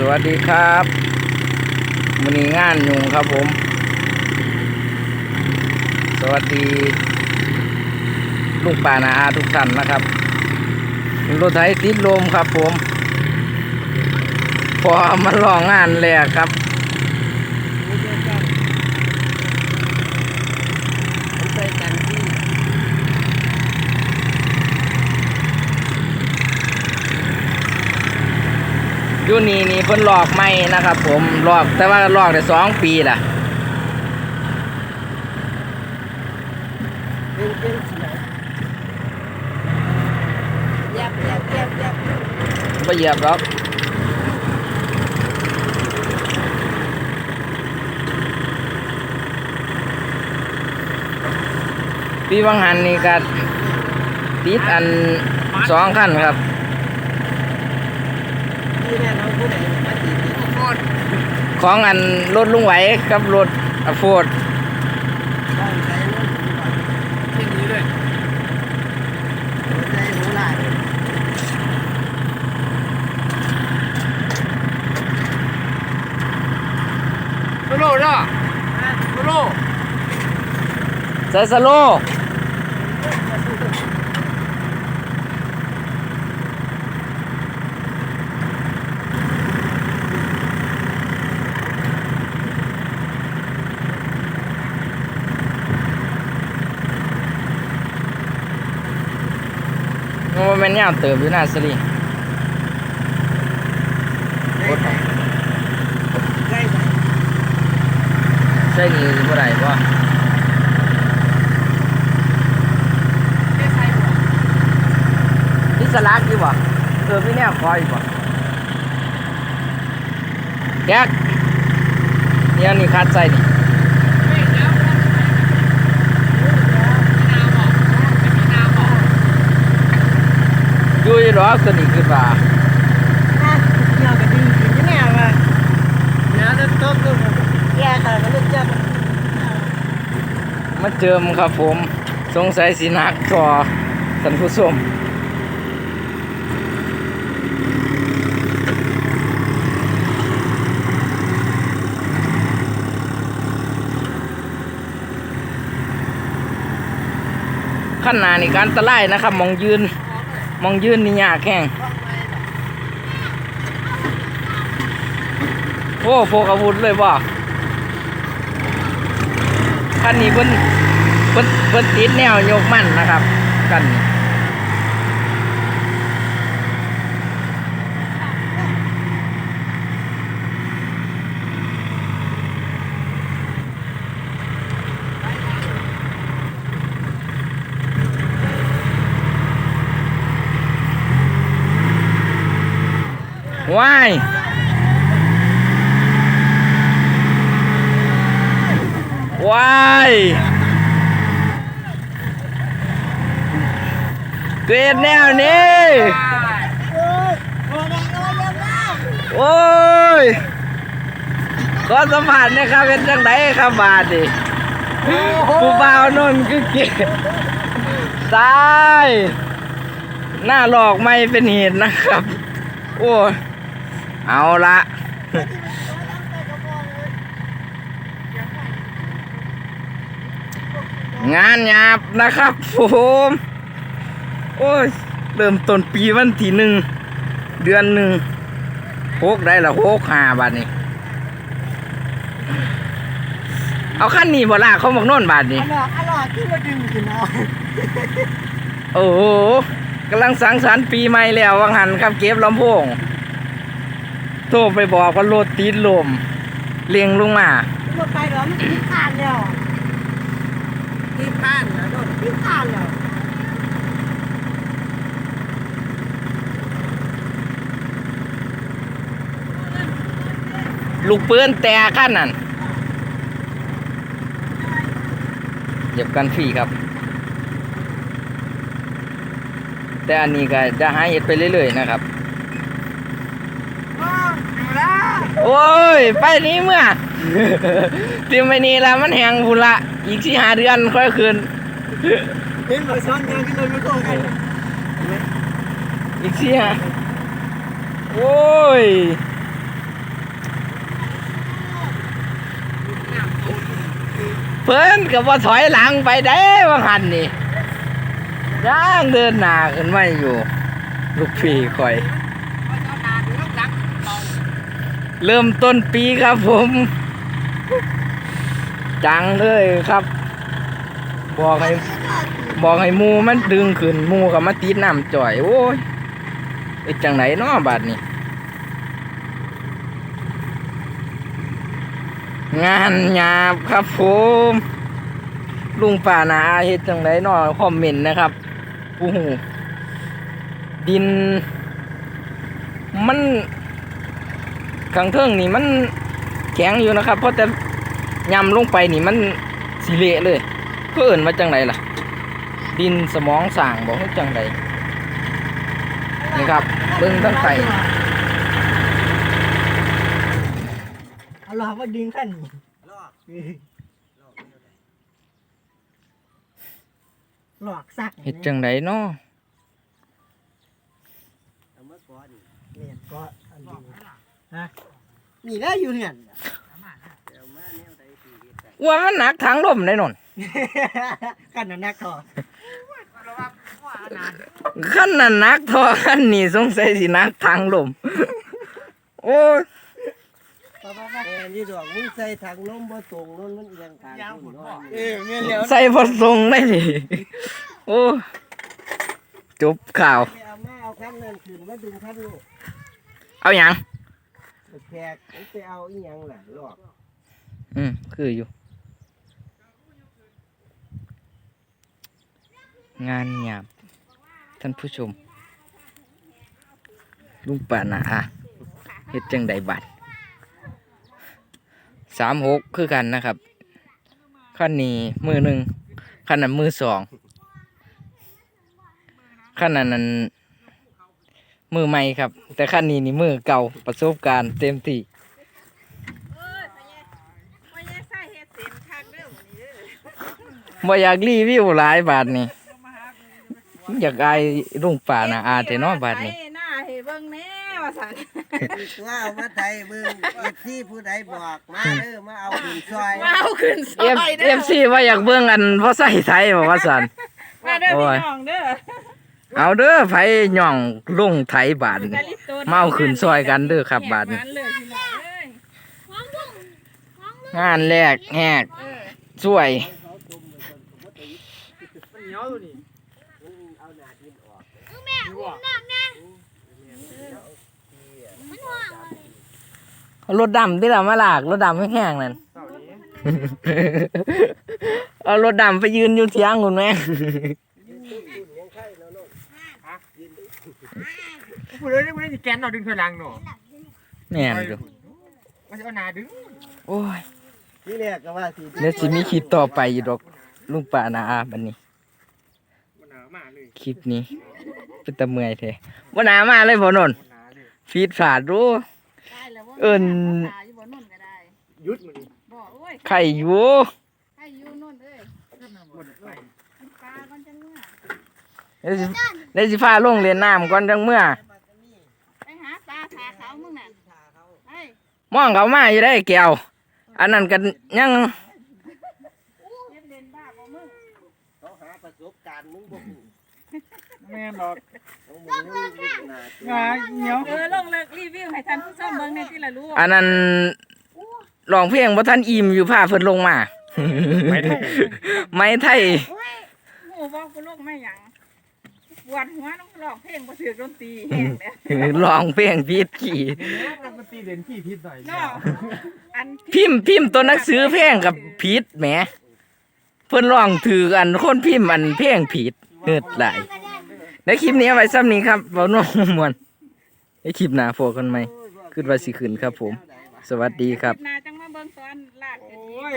สวัสดีครับมันนี้งานยุงครับผม สวัสดีลุงป่านาอาทุกท่านนะครับรถไถติดลมครับผม พอมาลองงานแรกครับ ไปกันที่ อ ยู่นี่นี่เพิ่นลอกไม่นะครับ ผมลอกแต่ว่าลอกได้สองปีล่ะเป็นเป็นสียับยับยับยับไม่เหยียบหรอกปีวังหันนี่ก็ติดอันสองขั้นครับที่นั่นเขาผู้ใดมาตีตีโคตรของอันรถลุงไหวกับรถอโฟดต้องใช้รถก่อนแค่นี้เลยหัวใจหัวไหล่โซโล่เนาะโซโล่ใส่สโลว์ มันเป็นยาวเติบอยู่หน้าสลีได้ไหมได้ไหมใช่นี่เมื่อไหร่ป่ะได้ใช่หัวนี่สลักอยู่ป่ะเออพี่แนวคอยอยู่ป่ะแยกเนี่ยนี่คัดใส่นี่ ไม่เดี๋ยวไม่น้ำบอกไม่มีน้ำบอก อยู่อยู่หรอกตัวนี้คือป่าอะเกี่ยวกับดีกินยังไงวะเดี๋ยวจะต้มต้มแย่แต่ก็เลือกเจ้ามาเจิมครับผม สงสัยสินักต่อท่านผู้ชมขั้นหนานี่การตะไลนะครับมองยืน มองยื่นนี่ยากแข้งโอ้โฟกอาวุธเลยบ่คันนี้เพิ่นเพิ่นเพิ่นติดแนวยกมันนะครับ กันนี้ ว้ายว้ายเกรดแนวนี้โอ้ยขอสัมผัสนะครับเป็นจังไดครับบาดดิผู้บ่าวนนคือเกดตาย หน้าหลอกไม่เป็นเหตุนะครับ โอ้ย เอาละงานหยาบนะครับผมโอ้ยเริ่มต้นปีวันที่หนึ่ง เดือนหนึ่งโคกได้ละโคกหาบาทนี่เอาขั้นนี้บ่ลากเขาบอกโน่นบาทนี่อร่อยอร่อยที่เราดึงกินเอาโอ้โหกำลังสังสรรค์ปีใหม่แล้ววังหันครับเก็บลำโพง โทรไปบอกว่ารถติดลมเลียงลงมาหมดไปเหรอมันพิพานแล้วพิพานนะโดนพิพานแล้วลูกปืนแต่ขั้นนั้นเหยียบกันฟรีครับ แต่อันนี้ก็จะหาเห็ดไปเรื่อยๆนะครับ โอ้ย ไปนี้เมื่อติมไปนี่ล้วมันแหงพุละ อีกที่หาเดือนค่อยคืนเห็นมาซ้อนยางที่เราไม่ต้องกันอีกที่ฮะโอ้ยเพิ่นกับว่าถอยหลังไปได้ว่าหันนี่ย่างเดินหนาขึ้นไม่อยู่ ลูกพี่คอย เริ่มต้นปีครับผม จังเลยครับ บอกให้บอกให้มูมันดึงขึ้นมูกับมาติดน้ำจ่อย โอ้ยเป็นจังไหนเนาะบาดนี้งานหยาบครับผม ลุงป่านาอาเฮ็ดจังไดเนาะคอมเมนต์นะครับโอ้โหดิน มัน ข้างเทิงนี่มันแข็งอยู่นะครับ เพราะแต่ยำลงไปนี่มันสิเละเลยเพื่อเอิ่นมาจังไดล่ะ ดินสมองสั่งบอกให้จังไดนี่ครับเบิ่งตั้งไตเอาหลอกว่าดึงขั้นนี่หลอกสักเฮ็ดจังไดเนาะเนี่ยก็อันนี้ ฮะนี่ได้อยู่เนี่ยว่ามันหนักทางลมได้นนกันนั่นนักทอขั้นนั้นหนักทอขั้นนี้สงสัยสิหนักทางลม โอ้ยเออนี่ดอกมึงใส่ถังนมบ่ตรงนั่นมันเอียงทางคุณเนาะเออแม่นแล้วใส่พอทรงได้ดิโอ้จบข่าว ไปเอามาเอาขั้นนั้นขึ้นมาดึงขั้นนี้เอาหยัง แขกมันไปเอาอีหยังล่ะหลอกอืมคืออยู่ งานหยาบท่านผู้ชม ลุงป่านาอาเฮ็ดจังใดบัดสามหกคือกันนะครับขั้นนี้มือหนึ่งขั้นนั้นมือสองขั้นนั้นนั้น มือใหม่ครับ แต่ขั้นนี้นี่มือเก่าประสบการณ์เต็มที่เอ้ยไปแย่ไปแย่ใส่เฮ็ดเส้นคักเด้อมื้อนี้เด้อบ่อยากรีวิวหลายบาทนี่อยากอายลุงป่านะอาแต่เนาะบาทนี่ไปหน้าให้เบิ่งแน่ว่าซั่นตัวเอามาไทยเบิ่งเอฟที่ผู้ใดบอกมาเด้อมาเอาขึ้นซอยมาเอาขึ้นซเออฟยเอเด้อฟซีว่าอยากเบิ่งอันเพราะใส่ไทยบอกว่าสันมาเด้อโอ้พี่ยน้องเด้อ เอาเด้อไผย่องลงไทยบาทนี่มาเอาขึ้นซอยกันเด้อครับบาทนี้แหกหวเลยพี่น้องเอ้ยงานแรกแหกเออสวยมันเหนียวตัวนี้เอาหน้าดินออกดูว่าเอารถดำที่เรามาลากรถดำแห้งๆนั่นเสาร์นี้เอารถดำไปยืนอยู่เทียงคุณแม่ พูดเลยไม่ได้แกนเราดึงถอยหลังเนาะแน่นอยู่มันจะเอาหนาดึงโอ้ยที่แรกก็ว่าสิเดี๋ยวสิมีคลิปต่อไปอยู่ดอกลุงป่านาอาบันนี้มันหนามากเลยคลิปนี้เป็นตะเมื่อยแท้ว่าหนามาเลยพ่อนนมันหนาเลยฟีดฝาดรู้ ได้แล้วว่าเอิ้นตาอยู่บ่นุ่นก็ได้ยุดมันนี่บ่โอ้ยไข่อยู่ให้อยู่นุ่นเอ้ยหมดไปกินปลาก่อนจังเมื่อเดี๋ยวสิเดี๋ยวสิพาลงเรียนน้ำก่อนจังเมื่อ ไปหาปลาขาเขามึงน่ะไป มองเขามาอยู่ได้แก้วอันนั้นกันยังเฮ็ดเด่นบ้าบ่มึงเขาหาประสบการณ์มึงบ่ฮู้แม่บอกเอามึงนี่ลูกหน้าตัวงาเหนียวเออลงเลิกรีวิวให้ท่านผู้ชมเบิ่งในที่ละรู้อันนั้นลองเพลงบ่ท่านอิ่มอยู่พาเพิ่นลงมา ไม่ได้ ไม่ไทย โอ้บอกกูโลกไม่หยัง ปวดหัวต้องร้องเพลงบ่ถือดนตรีแห้งเด้อลองเพลงพีดขี่มันมันตีเด่นที่พิษหน่อยเนาะอันพิมพ์พิมพ์ตัวหนังสือเพลงกับผิดแหมเพิ่นร้องถืออันคนพิมพ์อันเพลงผิดเกิดหลายในคลิปนี้เอาไว้ซ้ำนี้ครับเว้าน้องมวนในคลิปหน้าพบกันใหม่คิดว่าสิขึ้นครับผม สวัสดีครับ นาจังมาเบิ่งตอนลากเฮ็ดโอ้ย